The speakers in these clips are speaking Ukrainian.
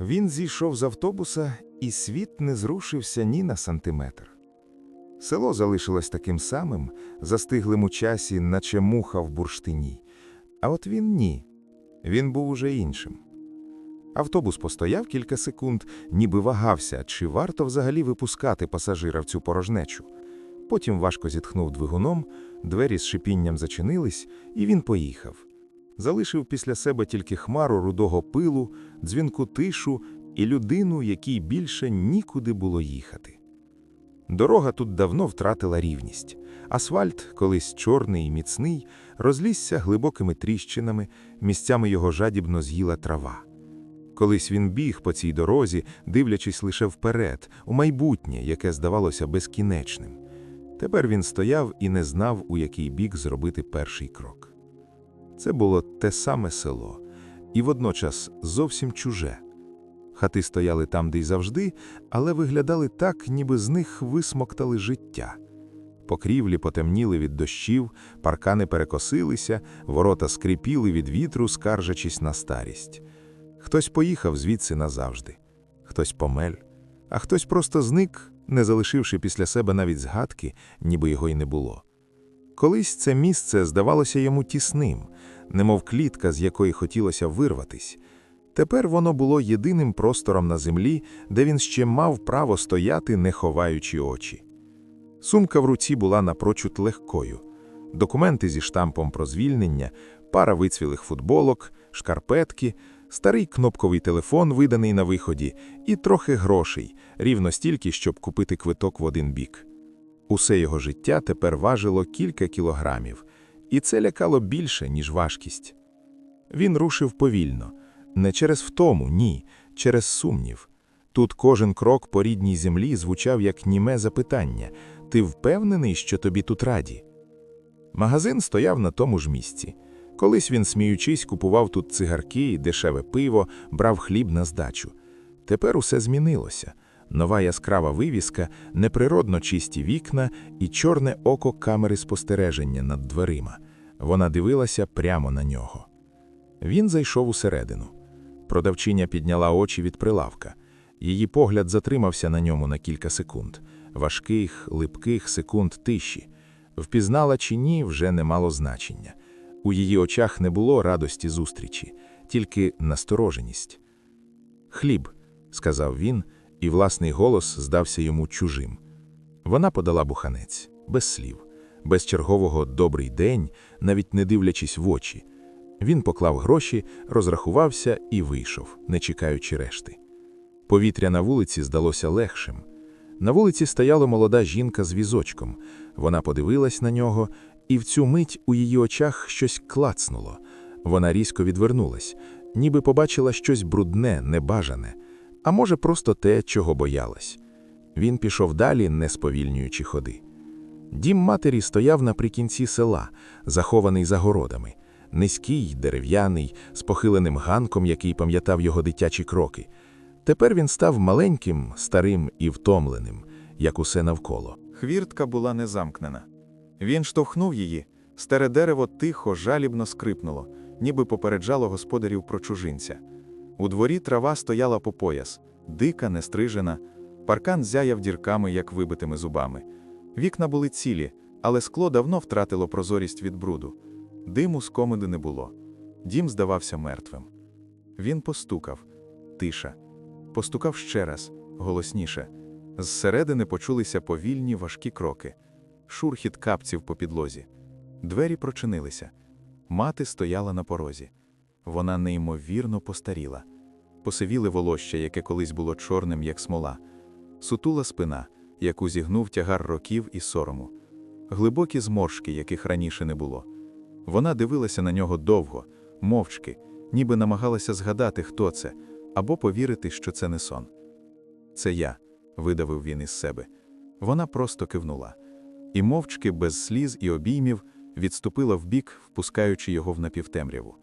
Він зійшов з автобуса, і світ не зрушився ні на сантиметр. Село залишилось таким самим, застиглим у часі, наче муха в бурштині. А от він ні. Він був уже іншим. Автобус постояв кілька секунд, ніби вагався, чи варто взагалі випускати пасажира в цю порожнечу. Потім важко зітхнув двигуном, двері з шипінням зачинились, і він поїхав. Залишив після себе тільки хмару рудого пилу, дзвінку тишу і людину, якій більше нікуди було їхати. Дорога тут давно втратила рівність. Асфальт, колись чорний і міцний, розлізся глибокими тріщинами, місцями його жадібно з'їла трава. Колись він біг по цій дорозі, дивлячись лише вперед, у майбутнє, яке здавалося безкінечним. Тепер він стояв і не знав, у який бік зробити перший крок. Це було те саме село, і водночас зовсім чуже. Хати стояли там, де й завжди, але виглядали так, ніби з них висмоктали життя. Покрівлі потемніли від дощів, паркани перекосилися, ворота скрипіли від вітру, скаржачись на старість. Хтось поїхав звідси назавжди, хтось помель, а хтось просто зник, не залишивши після себе навіть згадки, ніби його й не було. Колись це місце здавалося йому тісним, немов клітка, з якої хотілося вирватись. Тепер воно було єдиним простором на землі, де він ще мав право стояти, не ховаючи очі. Сумка в руці була напрочуд легкою. Документи зі штампом про звільнення, пара вицвілих футболок, шкарпетки, старий кнопковий телефон, виданий на виході, і трохи грошей, рівно стільки, щоб купити квиток в один бік. Усе його життя тепер важило кілька кілограмів, і це лякало більше, ніж важкість. Він рушив повільно, не через втому, ні, через сумнів. Тут кожен крок по рідній землі звучав як німе запитання ти впевнений, що тобі тут раді? Магазин стояв на тому ж місці. Колись він, сміючись, купував тут цигарки, дешеве пиво, брав хліб на здачу. Тепер усе змінилося. Нова яскрава вивіска, неприродно чисті вікна і чорне око камери спостереження над дверима. Вона дивилася прямо на нього. Він зайшов усередину. Продавчиня підняла очі від прилавка. Її погляд затримався на ньому на кілька секунд. Важких, липких секунд тиші. Впізнала чи ні, вже не мало значення. У її очах не було радості зустрічі, тільки настороженість. Хліб, сказав він, і власний голос здався йому чужим. Вона подала буханець, без слів, без чергового добрий день, навіть не дивлячись в очі. Він поклав гроші, розрахувався і вийшов, не чекаючи решти. Повітря на вулиці здалося легшим. На вулиці стояла молода жінка з візочком. Вона подивилась на нього, і в цю мить у її очах щось клацнуло. Вона різко відвернулась, ніби побачила щось брудне, небажане, а може, просто те, чого боялась. Він пішов далі, не сповільнюючи ходи. Дім матері стояв наприкінці села, захований за городами, низький, дерев'яний, з похиленим ганком, який пам'ятав його дитячі кроки. Тепер він став маленьким, старим і втомленим, як усе навколо. Хвіртка була не замкнена. Він штовхнув її, старе дерево тихо, жалібно скрипнуло, ніби попереджало господарів про чужинця. У дворі трава стояла по пояс, дика, нестрижена, паркан зяяв дірками, як вибитими зубами. Вікна були цілі, але скло давно втратило прозорість від бруду. Диму з комоди не було. Дім здавався мертвим. Він постукав. Тиша. Постукав ще раз, голосніше. Зсередини почулися повільні важкі кроки, шурхіт капців по підлозі. Двері прочинилися. Мати стояла на порозі. Вона неймовірно постаріла. Посивіле волосся, яке колись було чорним, як смола, сутула спина, яку зігнув тягар років і сорому, глибокі зморшки, яких раніше не було. Вона дивилася на нього довго, мовчки, ніби намагалася згадати, хто це, або повірити, що це не сон. Це я, видавив він із себе. Вона просто кивнула, і мовчки, без сліз і обіймів, відступила вбік, впускаючи його в напівтемряву.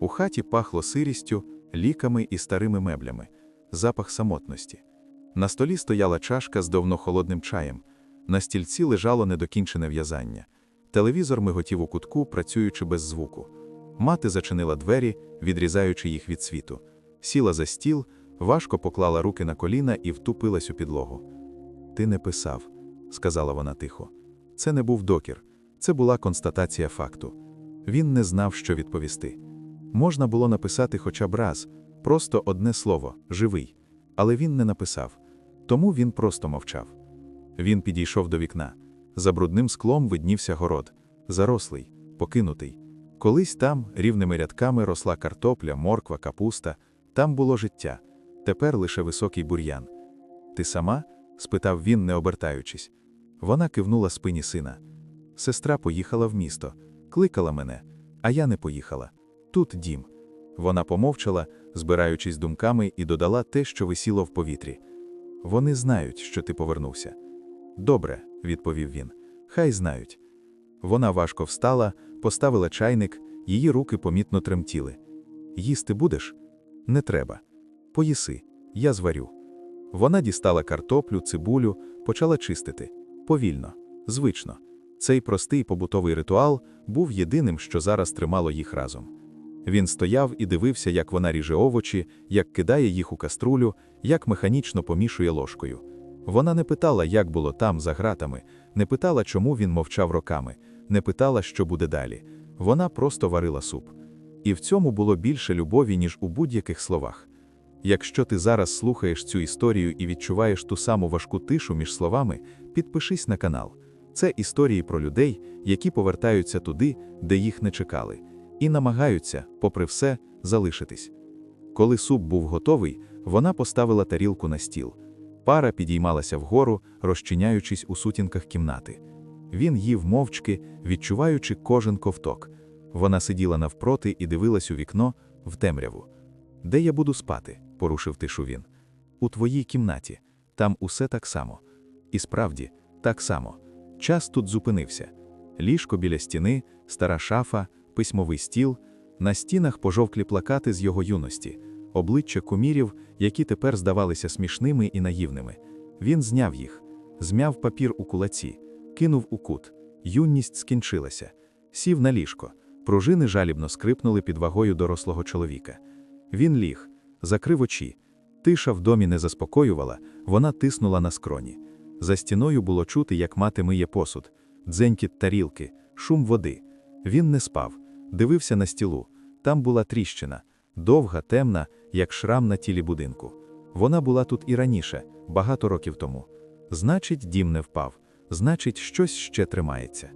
У хаті пахло сирістю, ліками і старими меблями, запах самотності. На столі стояла чашка з давно холодним чаєм, на стільці лежало недокінчене в'язання. Телевізор миготів у кутку, працюючи без звуку. Мати зачинила двері, відрізаючи їх від світу, сіла за стіл, Важко поклала руки на коліна і втупилась у підлогу. Ти не писав, сказала вона тихо. Це не був докір, це була констатація факту. Він не знав, що відповісти. Можна було написати хоча б раз, просто одне слово живий, але він не написав, тому він просто мовчав. Він підійшов до вікна. За брудним склом виднівся город, зарослий, покинутий. Колись там рівними рядками росла картопля, морква, капуста, там було життя, тепер лише високий бур'ян. Ти сама? спитав він, не обертаючись. Вона кивнула спині сина. Сестра поїхала в місто, кликала мене, а я не поїхала. Тут дім. Вона помовчала, збираючись думками, і додала те, що висіло в повітрі. Вони знають, що ти повернувся. Добре, відповів він. Хай знають. Вона важко встала, поставила чайник, її руки помітно тремтіли. Їсти будеш? Не треба. Поїси, я зварю. Вона дістала картоплю, цибулю, почала чистити. Повільно, звично. Цей простий побутовий ритуал був єдиним, що зараз тримало їх разом. Він стояв і дивився, як вона ріже овочі, як кидає їх у каструлю, як механічно помішує ложкою. Вона не питала, як було там, за гратами, не питала, чому він мовчав роками, не питала, що буде далі. Вона просто варила суп. І в цьому було більше любові, ніж у будь-яких словах. Якщо ти зараз слухаєш цю історію і відчуваєш ту саму важку тишу між словами, підпишись на канал. Це історії про людей, які повертаються туди, де їх не чекали, і намагаються, попри все, залишитись. Коли суп був готовий, вона поставила тарілку на стіл. Пара підіймалася вгору, розчиняючись у сутінках кімнати. Він їв мовчки, відчуваючи кожен ковток. Вона сиділа навпроти і дивилась у вікно в темряву. Де я буду спати? порушив тишу він. У твоїй кімнаті. Там усе так само. І справді, так само. Час тут зупинився. Ліжко біля стіни, стара шафа, письмовий стіл, на стінах пожовклі плакати з його юності, обличчя кумірів, які тепер здавалися смішними і наївними. Він зняв їх, змяв папір у кулаці, кинув у кут. Юність скінчилася. Сів на ліжко. Пружини жалібно скрипнули під вагою дорослого чоловіка. Він ліг, закрив очі. Тиша в домі не заспокоювала, вона тиснула на скроні. За стіною було чути, як мати миє посуд, дзенькіт тарілки, шум води. Він не спав, дивився на стілу. Там була тріщина, довга, темна, як шрам на тілі будинку. Вона була тут і раніше, багато років тому. Значить, дім не впав, значить, щось ще тримається.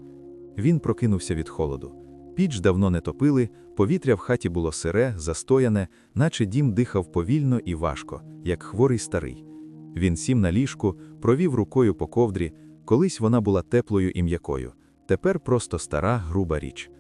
Він прокинувся від холоду. Піч давно не топили, повітря в хаті було сире, застояне, наче дім дихав повільно і важко, як хворий старий. Він сів на ліжку, провів рукою по ковдрі, колись вона була теплою і м'якою, тепер просто стара, груба річ.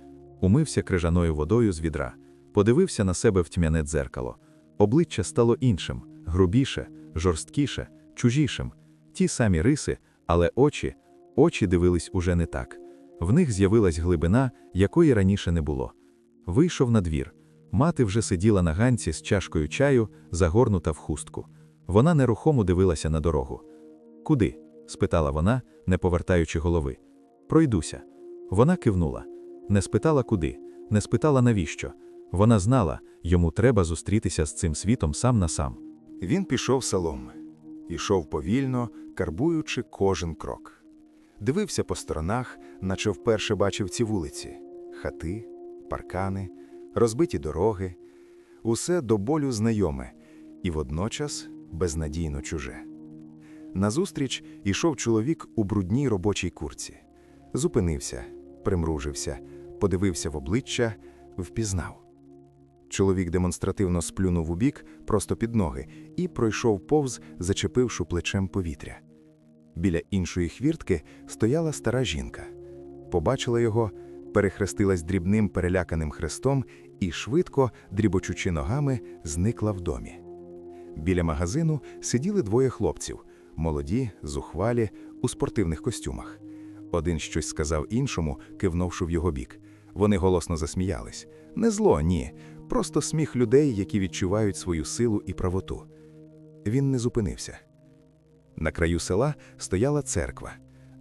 Умився крижаною водою з відра, подивився на себе в тьмяне дзеркало. Обличчя стало іншим, грубіше, жорсткіше, чужішим. Ті самі риси, але очі, очі дивились уже не так. В них з'явилась глибина, якої раніше не було. Вийшов на двір. Мати вже сиділа на ганці з чашкою чаю, загорнута в хустку. Вона нерухомо дивилася на дорогу. Куди? спитала вона, не повертаючи голови. Пройдуся. Вона кивнула. Не спитала куди, не спитала навіщо. Вона знала, йому треба зустрітися з цим світом сам на сам. Він пішов селом, ішов повільно, карбуючи кожен крок. Дивився по сторонах, наче вперше бачив ці вулиці: хати, паркани, розбиті дороги, усе до болю знайоме і водночас безнадійно чуже. Назустріч ішов чоловік у брудній робочій курці. Зупинився, примружився, подивився в обличчя, впізнав. Чоловік демонстративно сплюнув у бік просто під ноги і пройшов повз, зачепивши плечем повітря. Біля іншої хвіртки стояла стара жінка. Побачила його, перехрестилась дрібним переляканим хрестом і швидко, дрібочучи ногами, зникла в домі. Біля магазину сиділи двоє хлопців, молоді, зухвалі, у спортивних костюмах. Один щось сказав іншому, кивнувши в його бік. Вони голосно засміялись. Не зло, ні, просто сміх людей, які відчувають свою силу і правоту. Він не зупинився. На краю села стояла церква,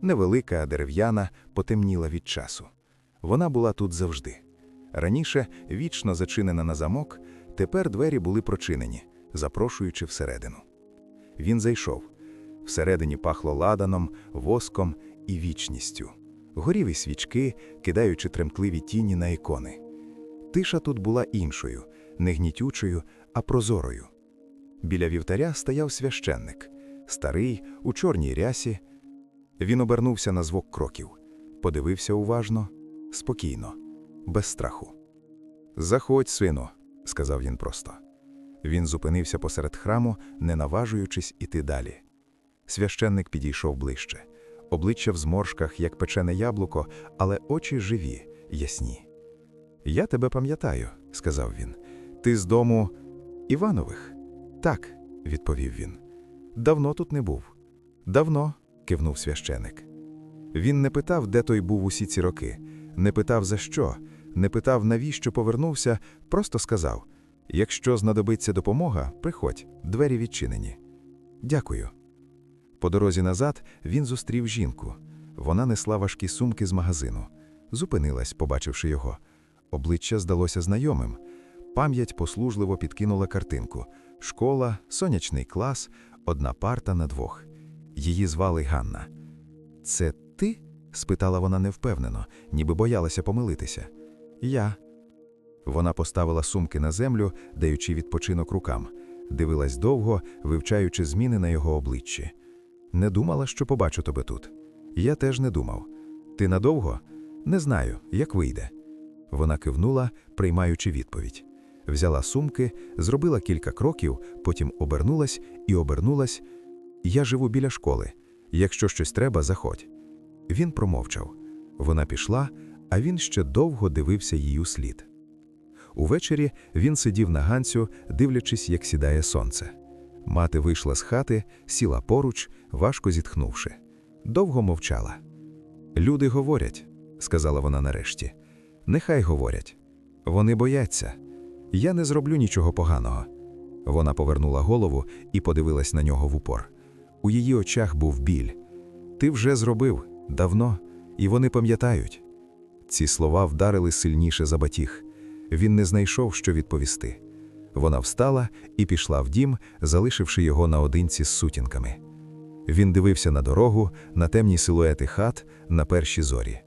невелика, дерев'яна, потемніла від часу. Вона була тут завжди. Раніше вічно зачинена на замок, тепер двері були прочинені, запрошуючи всередину. Він зайшов. Всередині пахло ладаном, воском і вічністю. Горіли свічки, кидаючи тремтливі тіні на ікони. Тиша тут була іншою, не гнітючою, а прозорою. Біля вівтаря стояв священник, старий, у чорній рясі. Він обернувся на звук кроків, подивився уважно, спокійно, без страху. Заходь, сину, сказав він просто. Він зупинився посеред храму, не наважуючись іти далі. Священник підійшов ближче. Обличчя в зморшках, як печене яблуко, але очі живі, ясні. Я тебе пам'ятаю, сказав він. Ти з дому Іванових? Так, відповів він. Давно тут не був. Давно, кивнув священик. Він не питав, де той був усі ці роки, не питав за що, не питав, навіщо повернувся, просто сказав: якщо знадобиться допомога, приходь, двері відчинені. Дякую. По дорозі назад він зустрів жінку. Вона несла важкі сумки з магазину. Зупинилась, побачивши його. Обличчя здалося знайомим. Пам'ять послужливо підкинула картинку: школа, сонячний клас, одна парта на двох. Її звали Ганна. Це ти? спитала вона невпевнено, ніби боялася помилитися. Я. Вона поставила сумки на землю, даючи відпочинок рукам, дивилась довго, вивчаючи зміни на його обличчі. Не думала, що побачу тебе тут. Я теж не думав. Ти надовго? Не знаю, як вийде. Вона кивнула, приймаючи відповідь. Взяла сумки, зробила кілька кроків, потім обернулась і обернулась. Я живу біля школи. Якщо щось треба, заходь. Він промовчав. Вона пішла, а він ще довго дивився їй у слід. Увечері він сидів на ганцю, дивлячись, як сідає сонце. Мати вийшла з хати, сіла поруч, важко зітхнувши. Довго мовчала. Люди говорять, сказала вона нарешті. Нехай говорять. Вони бояться. Я не зроблю нічого поганого. Вона повернула голову і подивилась на нього в упор. У її очах був біль. Ти вже зробив давно, і вони пам'ятають. Ці слова вдарили сильніше за батіг. Він не знайшов, що відповісти. Вона встала і пішла в дім, залишивши його наодинці з сутінками. Він дивився на дорогу, на темні силуети хат, на перші зорі.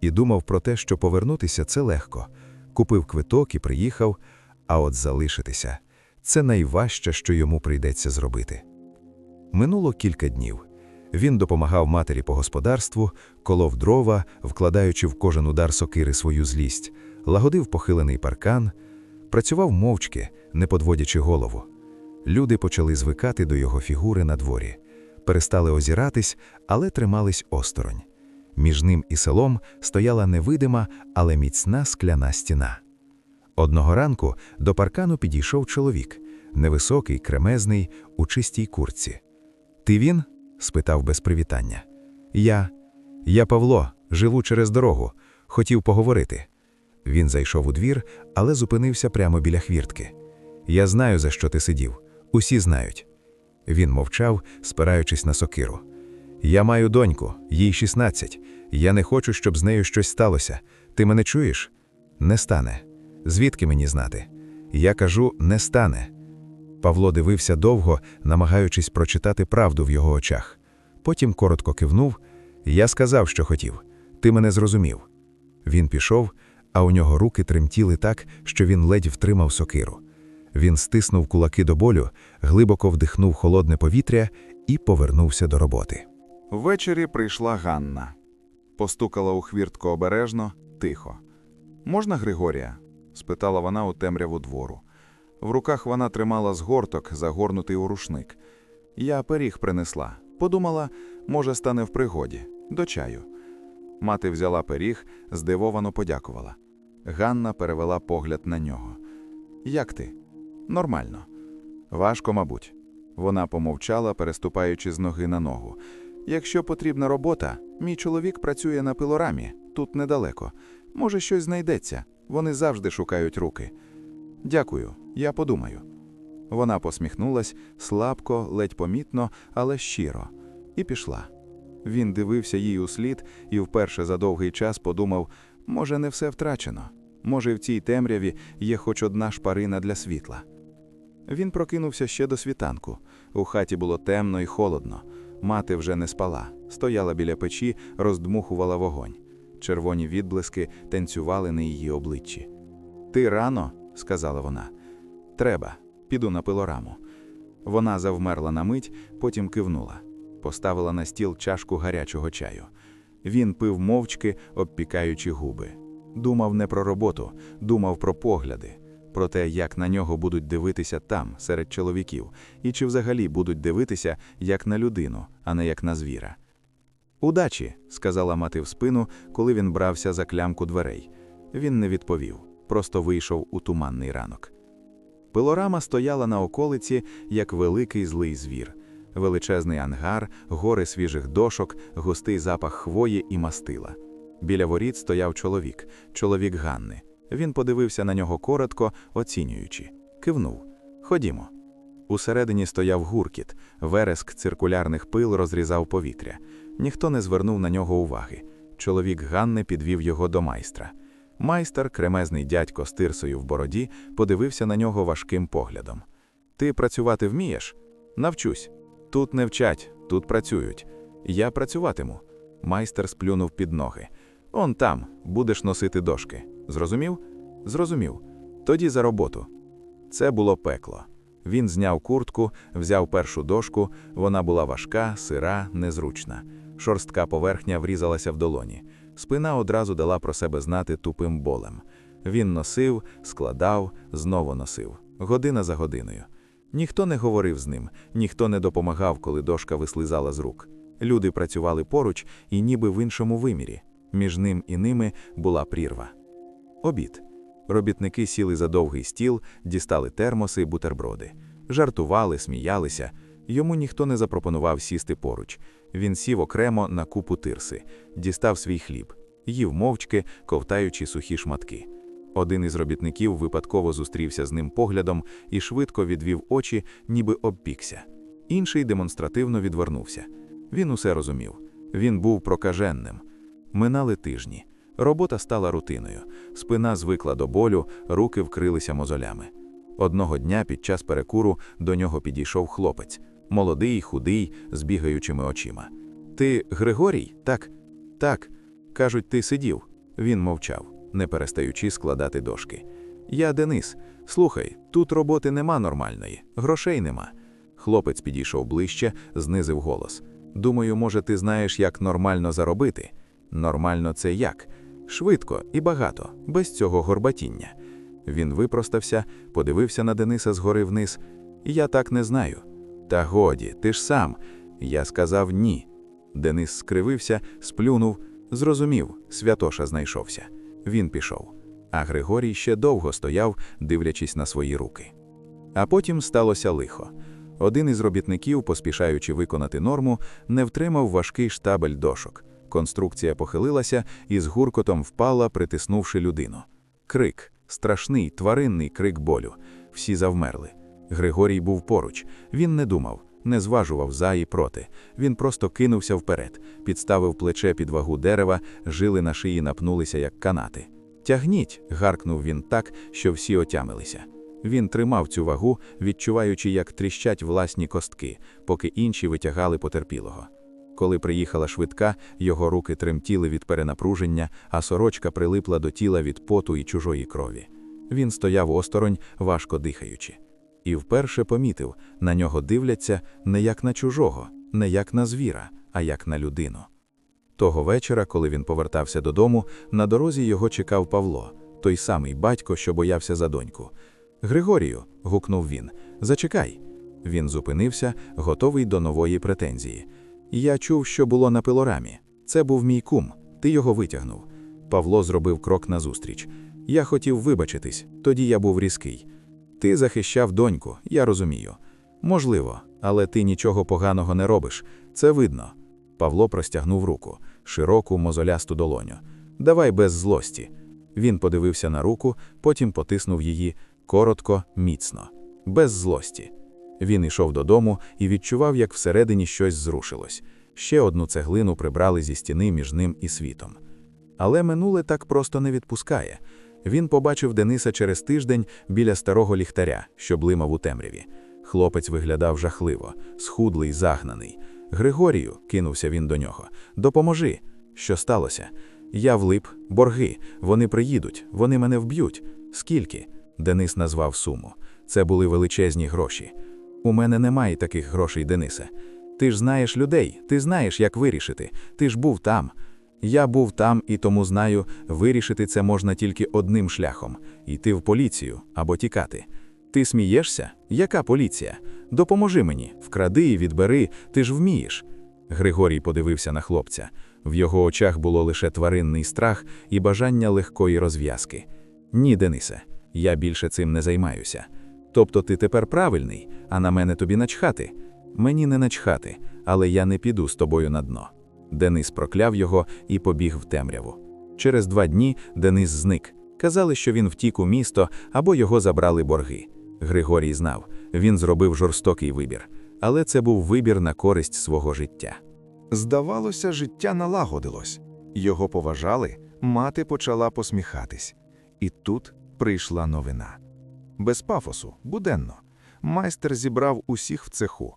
І думав про те, що повернутися це легко. Купив квиток і приїхав, а от залишитися це найважче, що йому прийдеться зробити. Минуло кілька днів. Він допомагав матері по господарству, колов дрова, вкладаючи в кожен удар сокири свою злість, лагодив похилений паркан, працював мовчки, не подводячи голову. Люди почали звикати до його фігури на дворі, перестали озиратись, але тримались осторонь. Між ним і селом стояла невидима, але міцна скляна стіна. Одного ранку до паркану підійшов чоловік, невисокий, кремезний, у чистій куртці. Ти він? спитав без привітання. Я. Я Павло, живу через дорогу. Хотів поговорити. Він зайшов у двір, але зупинився прямо біля хвіртки. Я знаю, за що ти сидів. Усі знають. Він мовчав, спираючись на сокиру. Я маю доньку, їй 16. Я не хочу, щоб з нею щось сталося. Ти мене чуєш? Не стане. Звідки мені знати? Я кажу, не стане. Павло дивився довго, намагаючись прочитати правду в його очах. Потім коротко кивнув. Я сказав, що хотів. Ти мене зрозумів. Він пішов, а у нього руки тремтіли так, що він ледь втримав сокиру. Він стиснув кулаки до болю, глибоко вдихнув холодне повітря і повернувся до роботи. Ввечері прийшла Ганна. Постукала у хвіртку обережно, тихо. Можна Григорія? спитала вона у темряву двору. В руках вона тримала згорток, загорнутий у рушник. Я пиріг принесла. Подумала, може, стане в пригоді, до чаю. Мати взяла пиріг, здивовано подякувала. Ганна перевела погляд на нього. Як ти? Нормально. Важко, мабуть. Вона помовчала, переступаючи з ноги на ногу. Якщо потрібна робота, мій чоловік працює на пилорамі, тут недалеко. Може, щось знайдеться. Вони завжди шукають руки. Дякую, я подумаю. Вона посміхнулась слабко, ледь помітно, але щиро, і пішла. Він дивився їй у слід і вперше за довгий час подумав: може, не все втрачено, може, в цій темряві є хоч одна шпарина для світла. Він прокинувся ще до світанку. У хаті було темно і холодно. Мати вже не спала, стояла біля печі, роздмухувала вогонь. Червоні відблиски танцювали на її обличчі. Ти рано, сказала вона. Треба, піду на пилораму. Вона завмерла на мить, потім кивнула, поставила на стіл чашку гарячого чаю. Він пив мовчки, обпікаючи губи. Думав не про роботу, думав про погляди, про те, як на нього будуть дивитися там, серед чоловіків, і чи взагалі будуть дивитися як на людину, а не як на звіра. Удачі, сказала мати в спину, коли він брався за клямку дверей. Він не відповів, просто вийшов у туманний ранок. Пилорама стояла на околиці, як великий злий звір. Величезний ангар, гори свіжих дошок, густий запах хвої і мастила. Біля воріт стояв чоловік, чоловік Ганни. Він подивився на нього коротко, оцінюючи. Кивнув. Ходімо. Усередині стояв гуркіт, вереск циркулярних пил розрізав повітря. Ніхто не звернув на нього уваги. Чоловік Ганни підвів його до майстра. Майстер, кремезний дядько з тирсою в бороді, подивився на нього важким поглядом. Ти працювати вмієш? Навчусь. Тут не вчать, тут працюють. Я працюватиму. Майстер сплюнув під ноги. Он там, будеш носити дошки. Зрозумів? Зрозумів. Тоді за роботу. Це було пекло. Він зняв куртку, взяв першу дошку, вона була важка, сира, незручна. Шорстка поверхня врізалася в долоні. Спина одразу дала про себе знати тупим болем. Він носив, складав, знову носив, година за годиною. Ніхто не говорив з ним, ніхто не допомагав, коли дошка вислизала з рук. Люди працювали поруч і ніби в іншому вимірі. Між ним і ними була прірва. Обід. Робітники сіли за довгий стіл, дістали термоси, бутерброди. Жартували, сміялися. Йому ніхто не запропонував сісти поруч. Він сів окремо на купу тирси, дістав свій хліб, їв мовчки, ковтаючи сухі шматки. Один із робітників випадково зустрівся з ним поглядом і швидко відвів очі, ніби обпікся. Інший демонстративно відвернувся. Він усе розумів. Він був прокаженним. Минали тижні. Робота стала рутиною. Спина звикла до болю, руки вкрилися мозолями. Одного дня під час перекуру до нього підійшов хлопець, молодий, худий, з бігаючими очима. Ти Григорій? Так. Так. Кажуть, ти сидів. Він мовчав, не перестаючи складати дошки. Я Денис. Слухай, тут роботи нема нормальної, грошей нема. Хлопець підійшов ближче, знизив голос. Думаю, може, ти знаєш, як нормально заробити. Нормально це як? Швидко і багато, без цього горбатіння. Він випростався, подивився на Дениса згори вниз. Я так не знаю. Та годі, ти ж сам. Я сказав ні. Денис скривився, сплюнув, зрозумів, святоша знайшовся. Він пішов. А Григорій ще довго стояв, дивлячись на свої руки. А потім сталося лихо. Один із робітників, поспішаючи виконати норму, не втримав важкий штабель дошок. Конструкція похилилася і з гуркотом впала, притиснувши людину. Крик, страшний, тваринний крик болю. Всі завмерли. Григорій був поруч. Він не думав, не зважував за і проти. Він просто кинувся вперед, підставив плече під вагу дерева, жили на шиї напнулися, як канати. Тягніть, гаркнув він так, що всі отямилися. Він тримав цю вагу, відчуваючи, як тріщать власні костки, поки інші витягали потерпілого. Коли приїхала швидка, його руки тремтіли від перенапруження, а сорочка прилипла до тіла від поту і чужої крові. Він стояв осторонь, важко дихаючи. І вперше помітив, на нього дивляться не як на чужого, не як на звіра, а як на людину. Того вечора, коли він повертався додому, на дорозі його чекав Павло, той самий батько, що боявся за доньку. Григорію, гукнув він, зачекай. Він зупинився, готовий до нової претензії. Я чув, що було на пилорамі. Це був мій кум, ти його витягнув. Павло зробив крок назустріч. Я хотів вибачитись, тоді я був різкий. Ти захищав доньку, я розумію. Можливо, але ти нічого поганого не робиш. Це видно. Павло простягнув руку, широку мозолясту долоню. Давай без злості. Він подивився на руку, потім потиснув її коротко, міцно, без злості. Він йшов додому і відчував, як всередині щось зрушилось. Ще одну цеглину прибрали зі стіни між ним і світом. Але минуле так просто не відпускає. Він побачив Дениса через тиждень біля старого ліхтаря, що блимав у темряві. Хлопець виглядав жахливо, схудлий, загнаний. Григорію, кинувся він до нього, допоможи. Що сталося? Я влип, борги, вони приїдуть, вони мене вб'ють. Скільки? Денис назвав суму. Це були величезні гроші. У мене немає таких грошей, Денисе. Ти ж знаєш людей, ти знаєш, як вирішити. Ти ж був там. Я був там і тому знаю, вирішити це можна тільки одним шляхом йти в поліцію або тікати. Ти смієшся? Яка поліція? Допоможи мені, вкради і відбери, ти ж вмієш. Григорій подивився на хлопця. В його очах було лише тваринний страх і бажання легкої розв'язки. Ні, Денисе, я більше цим не займаюся. Тобто ти тепер правильний, а на мене тобі начхати. Мені не начхати, але я не піду з тобою на дно. Денис прокляв його і побіг в темряву. Через два дні Денис зник. Казали, що він втік у місто або його забрали борги. Григорій знав, він зробив жорстокий вибір, але це був вибір на користь свого життя. Здавалося, життя налагодилось. Його поважали, мати почала посміхатись. І тут прийшла новина. Без пафосу, буденно. Майстер зібрав усіх в цеху.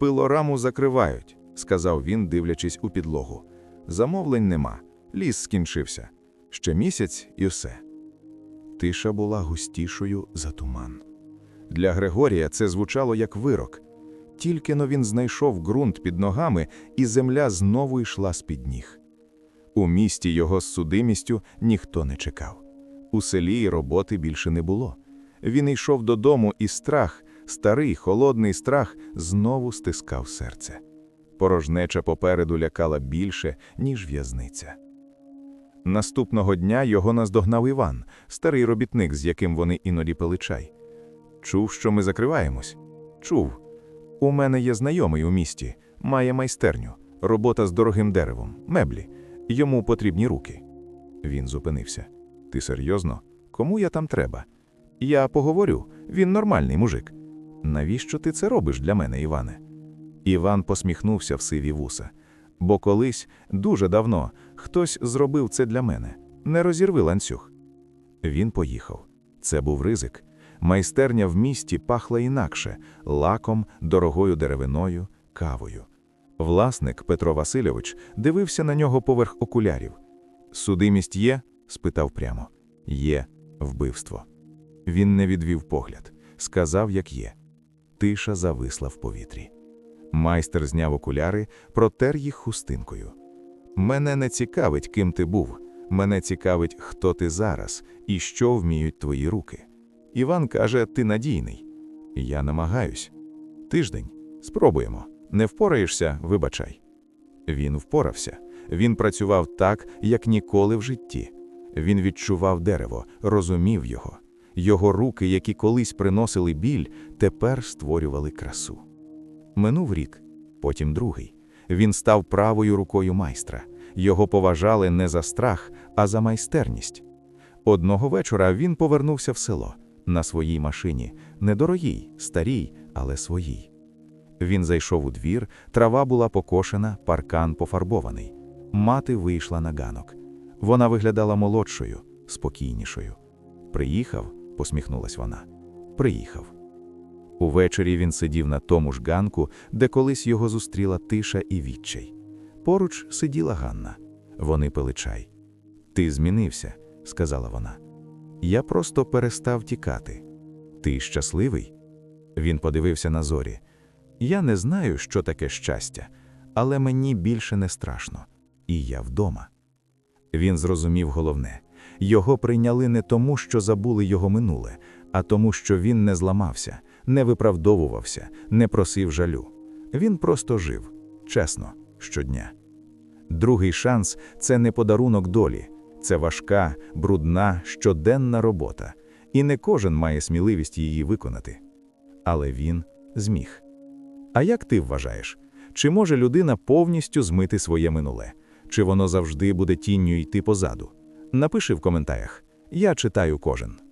Пилораму закривають, сказав він, дивлячись у підлогу. Замовлень нема, ліс скінчився. Ще місяць і все. Тиша була густішою за туман. Для Григорія це звучало як вирок. Тільки но він знайшов ґрунт під ногами, і земля знову йшла з-під ніг. У місті його з судимістю ніхто не чекав. У селі роботи більше не було. Він йшов додому, і страх, старий холодний страх, знову стискав серце. Порожнеча попереду лякала більше, ніж в'язниця. Наступного дня його наздогнав Іван, старий робітник, з яким вони іноді пили чай. Чув, що ми закриваємось? Чув. У мене є знайомий у місті, має майстерню, робота з дорогим деревом, меблі. Йому потрібні руки. Він зупинився. Ти серйозно? Кому я там треба? Я поговорю, він нормальний мужик. Навіщо ти це робиш для мене, Іване? Іван посміхнувся в сиві вуса. Бо колись, дуже давно, хтось зробив це для мене. Не розірви ланцюг. Він поїхав. Це був ризик. Майстерня в місті пахла інакше лаком, дорогою деревиною, кавою. Власник Петро Васильович дивився на нього поверх окулярів. Судимість є? спитав прямо. Є вбивство. Він не відвів погляд, сказав, як є. Тиша зависла в повітрі. Майстер зняв окуляри, протер їх хустинкою. Мене не цікавить, ким ти був. Мене цікавить, хто ти зараз і що вміють твої руки. Іван каже, ти надійний. Я намагаюсь. Тиждень. Спробуємо. Не впораєшся, вибачай. Він впорався. Він працював так, як ніколи в житті. Він відчував дерево, розумів його. Його руки, які колись приносили біль, тепер створювали красу. Минув рік, потім другий. Він став правою рукою майстра. Його поважали не за страх, а за майстерність. Одного вечора він повернувся в село на своїй машині, недорогій, старій, але своїй. Він зайшов у двір, трава була покошена, паркан пофарбований. Мати вийшла на ганок. Вона виглядала молодшою, спокійнішою. Приїхав, посміхнулась вона. Приїхав. Увечері він сидів на тому ж ганку, де колись його зустріла тиша і відчай. Поруч сиділа Ганна. Вони пили чай. Ти змінився, сказала вона. Я просто перестав тікати. Ти щасливий? Він подивився на зорі. Я не знаю, що таке щастя, але мені більше не страшно, і я вдома. Він зрозумів головне його прийняли не тому, що забули його минуле, а тому, що він не зламався, не виправдовувався, не просив жалю. Він просто жив, чесно, щодня. Другий шанс це не подарунок долі, це важка, брудна, щоденна робота, і не кожен має сміливість її виконати. Але він зміг. А як ти вважаєш, чи може людина повністю змити своє минуле? Чи воно завжди буде тінню йти позаду? Напиши в коментарях. Я читаю кожен.